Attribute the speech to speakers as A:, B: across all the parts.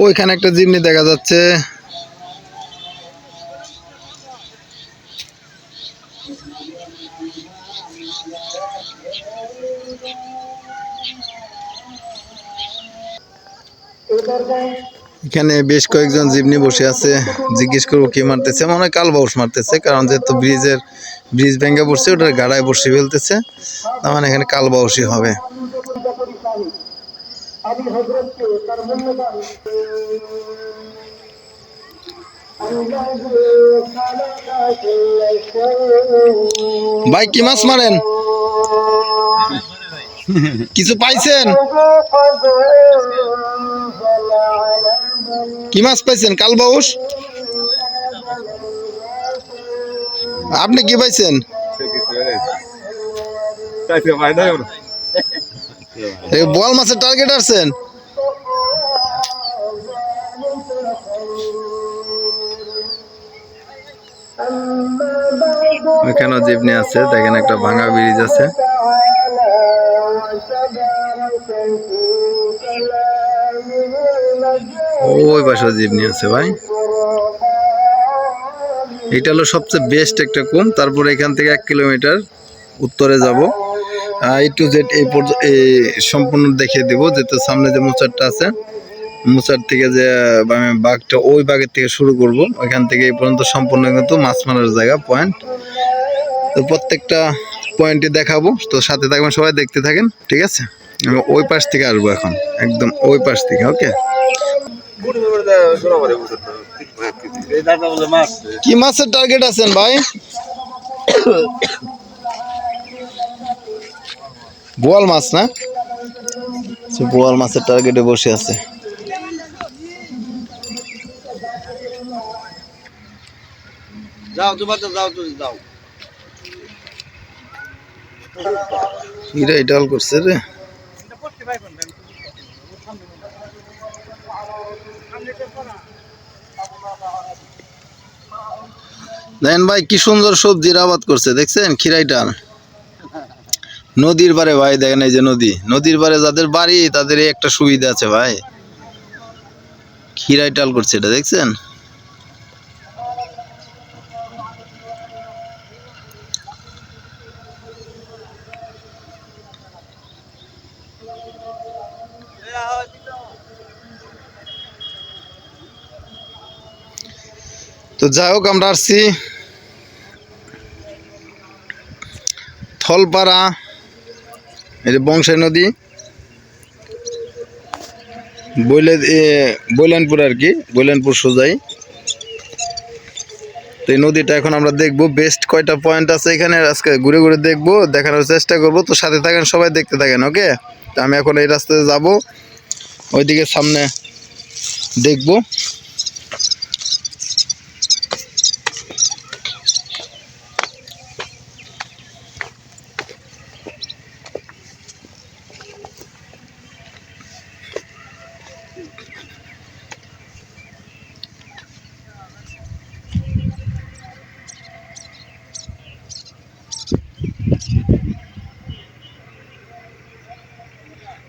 A: ওইখানে একটা জিমনি দেখা যাচ্ছে। এখানে বেশ কয়েকজন জিমনি বসে আছে, জিজ্ঞেস করব কি মারতেছে। মনে হয় কাল বাউস মারতেছে, কারণ যেহেতু ব্রিজের, ব্রিজ ভেঙে পড়ছে, ওটার গাড়ায় বসে ফেলতেছে। তার মানে এখানে কাল বাউসই হবে। ভাই, কি মাছ মারেন? কিছু পাইছেন? কি মাছ পাইছেন, কালবাউস? আপনি কি পাইছেন? বল মাছের টার্গেট আসছেন? ওইখানেও জিপনি আছে, দেখেন একটা ভাঙা ব্রিজ আছে। ওই পাশে জিপনি আছে ভাই। এটা হলো সবচেয়ে বেস্ট একটা কুম। তারপর এখান থেকে এক কিলোমিটার উত্তরে যাব। এই টু জেড এই পর্য- এই সম্পূর্ণ দেখিয়ে দেবো যেহেতু সামনে যে মোচারটা আছে, মোচার থেকে যে আমি বাঘটা ওই বাঘের থেকে শুরু করব। ওইখান থেকে এই পর্যন্ত সম্পূর্ণ কিন্তু মাছ মারার জায়গা পয়েন্ট তো প্রত্যেকটা পয়েন্টে দেখাবো। তো সাথে থাকবেন সবাই, দেখতে থাকেন। ঠিক আছে? আমি ওই পাশ থেকে আসব এখন, একদম ওই পাশ থেকে ওকে কি মাছের টার্গেট আছেন ভাই? বোয়াল মাছ না? বোয়াল মাছের টার্গেটে বসে আছে।
B: যাও তো যাও তুমি যাও
A: ইটাল করছে রে। দেখেন ভাই, কি সুন্দর সবজির আবাদ করছে, দেখছেন? খিরাইটাল নদীর পারে ভাই, দেখেন এই যে নদী। নদীর পারে যাদের বাড়ি তাদের একটা সুবিধা আছে ভাই। খিরাইটাল করছে এটা, দেখছেন? তো যাই হোক আমরা আসছি থলপাড়া এই যে বংশাই নদী বইলে এ, বৈলানপুর আর কি বৈলানপুর সোজাই। তো এই নদীটা এখন আমরা দেখব বেস্ট কয়টা পয়েন্ট আছে এখানে আজকে ঘুরে ঘুরে দেখব দেখানোর চেষ্টা করব। তো সাথে থাকেন সবাই দেখতে থাকেন ওকে আমি এখন এই রাস্তাতে যাব ওইদিকে সামনে দেখব।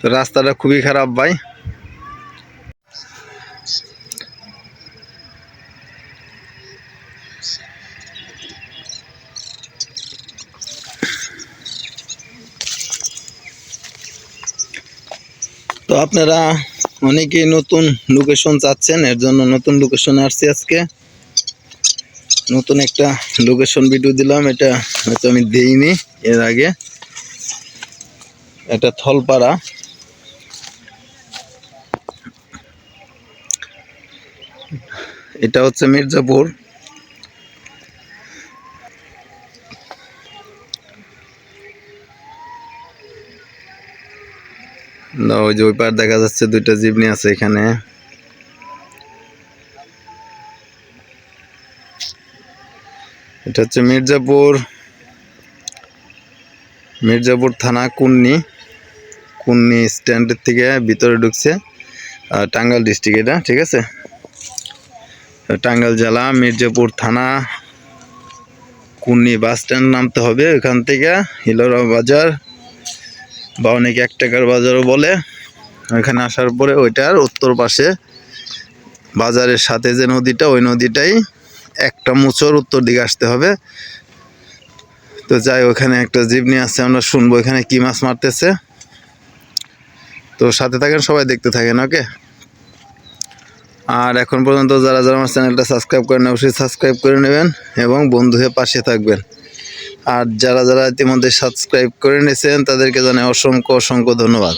A: তো রাস্তাটা খুবই খারাপ ভাই। তো আপনারা অনেকেই নতুন লোকেশন চাচ্ছেন, এর জন্য নতুন লোকেশনে আসছি আজকে। নতুন একটা লোকেশন ভিডিও দিলাম, এটা হয়তো আমি দেইনি এর আগে। এটা থলপাড়া। এটা হচ্ছে মির্জাপুর। ওই যে ওই পার দেখা যাচ্ছে দুইটা জিবনি আছে এখানে। এটা হচ্ছে মির্জাপুর। মির্জাপুর থানা কুন্নি। কুন্নি স্ট্যান্ডের থেকে ভিতরে ঢুকছে আহ, টাঙ্গাইল ডিস্ট্রিক্ট এটা ঠিক আছে? টাঙ্গাইল জেলা, মির্জাপুর থানা, কুন্নি বাস স্ট্যান্ড নামতে হবে ওখান থেকে, হিলোরা বাজার, বা অনেকে এক টাকার বাজারও বলে। ওইখানে আসার পরে ওইটার উত্তর পাশে বাজারের সাথে যে নদীটা, ওই নদীটাই একটা মুচর উত্তর দিকে আসতে হবে। তো যাই, ওখানে একটা জীব নিয়ে আসছে, আমরা শুনব এখানে কি মাছ মারতেছে। তো সাথে থাকেন, সবাই দেখতে থাকেন, ওকে? আর এখন পর্যন্ত যারা যারা আমার চ্যানেলটা সাবস্ক্রাইব করেন অবশ্যই সাবস্ক্রাইব করে নেবেন এবং বন্ধু হয়ে পাশে থাকবেন। আর যারা যারা ইতিমধ্যে সাবস্ক্রাইব করে নিয়েছেন, তাদেরকে জানাই অসংখ্য অসংখ্য ধন্যবাদ।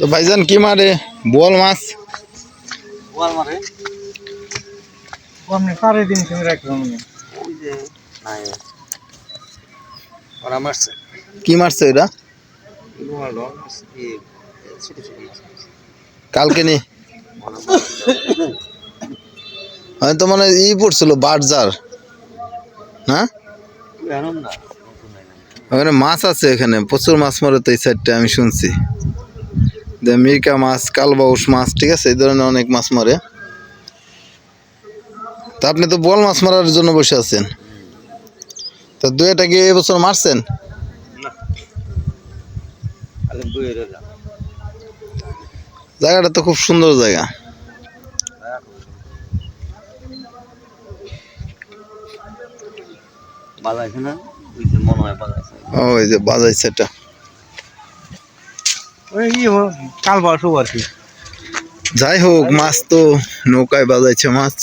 A: তো ভাইজান কি মারে? বোয়াল মাছ?
B: বল মারে?
C: আপনি রাখলাম আমি
B: ওই যে নাই। ওরা মারছে।
A: কি মারছে এটা কালকে নি? আমি তো মানে ই পড়ছিল বাটজার হ্যাঁ? ওখানে মাছ আছে এখানে প্রচুর মাছ মারে তো এই সাইডটা আমি শুনছি। মিরকা মাছ কালবাউস মাছ ঠিক আছে? এই ধরনের অনেক মাছ মারে। তা আপনি তো বল মাছ মারার জন্য বসে আছেন। তা দুইটা কি এবছর মারছেন? জায়গাটা তো খুব সুন্দর জায়গা।
B: বাজাইছে না? ওই যে বাজাইছে।
A: ওই যে বাজাইছে এটা।
C: ওই কাল বাসু আর কি
A: যাই হোক মাছ তো নৌকায় বাজাইছে মাছ।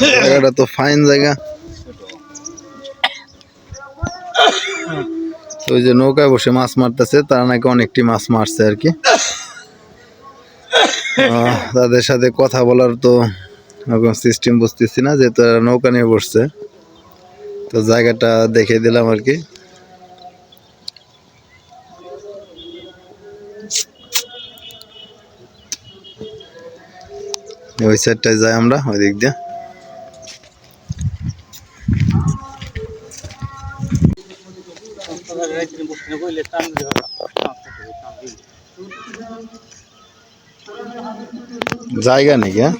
A: জায়গাটা তো ফাইন জায়গা। ওই যে নৌকায় বসে মাছ মারতেছে, তারা নাকি অনেকটি মাছ মারছে আর কি। তাদের সাথে কথা বলার তো সিস্টেম বুঝতেছি না, যেহেতু এরা নৌকা নিয়ে বসছে। তো জায়গাটা দেখে দিলাম আর কি। ওই সাইডটায় যাই আমরা ওই দিক দিয়ে। জায়গা নাকি হ্যাঁ?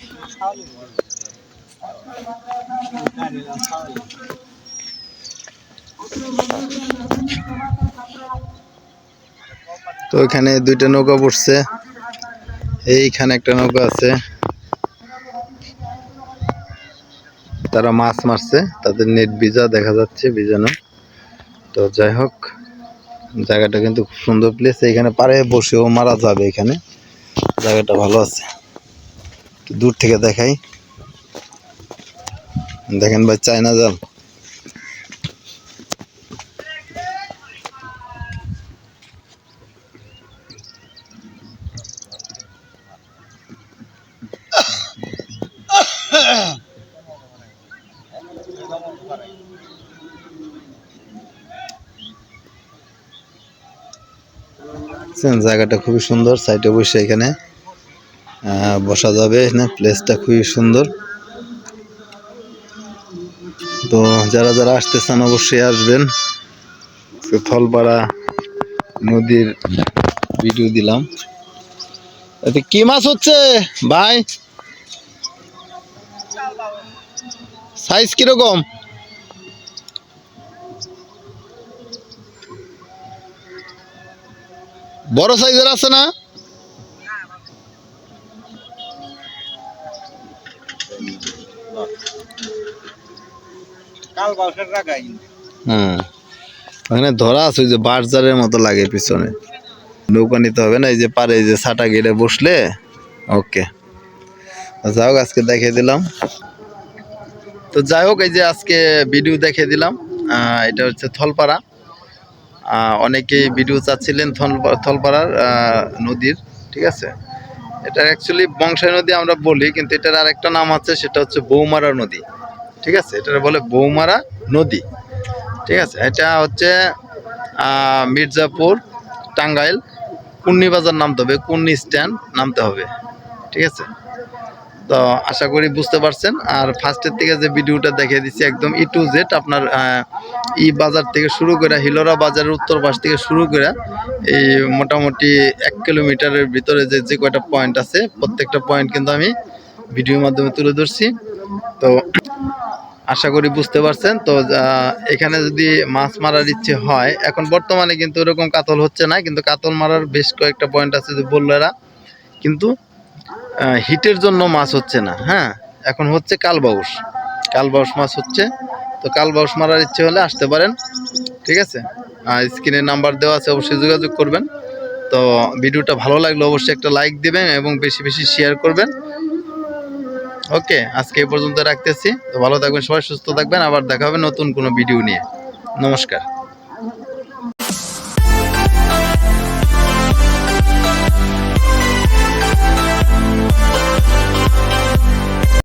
A: তো এখানে দুইটা নৌকা পড়ছে এইখানে একটা নৌকা আছে। তারা মাছ মারছে, তাদের নেট ভিজা দেখা যাচ্ছে ভিজানো। তো যাই হোক, জায়গাটা কিন্তু খুব সুন্দর প্লেস এখানে পারে বসেও মারা যাবে এখানে। জায়গাটা ভালো আছে। দূর থেকে দেখাই। দেখেন ভাই চায়না জাল। জায়গাটা খুবই সুন্দর সাইডে বসে এখানে। বসা যাবে এখানে প্লেসটা খুবই সুন্দর। তো যারা যারা আসতে চান অবশ্যই আসবেন। থলপাড়া নদীর ভিডিও দিলাম। এতে কি মাছ হচ্ছে ভাই? সাইজ কীরকম? বড় সাইজের আছে না? ওখানে ধরা আছে, ওই যে বারজারের মতো লাগে পিছনে। নৌকা নিতে হবে না, এই যে পারে, এই যে ছাটা গেড়ে বসলে, ওকে। যাই হোক, আজকে দেখিয়ে দিলাম। তো যাই হোক, এই যে আজকে ভিডিও দেখিয়ে দিলাম। এটা হচ্ছে থলপাড়া। অনেকেই ভিডিও চাচ্ছিলেন থলপাড়ার নদীর, ঠিক আছে? এটা অ্যাকচুয়ালি বংশাই নদী আমরা বলি, কিন্তু এটার আরেকটা নাম আছে, সেটা হচ্ছে বৌমারা নদী। ঠিক আছে? এটা বলে বৌমারা নদী। ঠিক আছে? এটা হচ্ছে মির্জাপুর, টাঙ্গাইল, কুন্নিবাজার নামতে হবে, কুন্নি স্ট্যান্ড নামতে হবে। ঠিক আছে? তো আশা করি বুঝতে পারছেন। আর ফার্স্টের থেকে যে ভিডিওটা দেখিয়ে দিচ্ছি, একদম ই টু জেড আপনার ই বাজার থেকে শুরু করে, হিলোরা বাজারের উত্তর পাশ থেকে শুরু করে, এই মোটামুটি এক কিলোমিটারের ভিতরে যে যে কয়টা পয়েন্ট আছে, প্রত্যেকটা পয়েন্ট কিন্তু আমি ভিডিওর মাধ্যমে তুলে ধরছি। তো আশা করি বুঝতে পারছেন। তো এখানে যদি মাছ মারার ইচ্ছে হয়, এখন বর্তমানে কিন্তু এরকম কাতল হচ্ছে না, কিন্তু কাতল মারার বেশ কয়েকটা পয়েন্ট আছে যে বলল এরা কিন্তু হিটের জন্য মাছ হচ্ছে না হ্যাঁ? এখন হচ্ছে কালবাউস। কালবাউস মাছ হচ্ছে, তো কালবাউস মারার ইচ্ছে হলে আসতে পারেন, ঠিক আছে? স্ক্রিনে নাম্বার দেওয়া আছে, অবশ্যই যোগাযোগ করবেন। তো ভিডিওটা ভালো লাগলে অবশ্যই একটা লাইক দিবেন এবং বেশি বেশি শেয়ার করবেন। ওকে, আজকে এই পর্যন্ত রাখতেছি। তো ভালো থাকবেন, সবাই সুস্থ থাকবেন। আবার দেখা হবে নতুন কোনো ভিডিও নিয়ে। নমস্কার।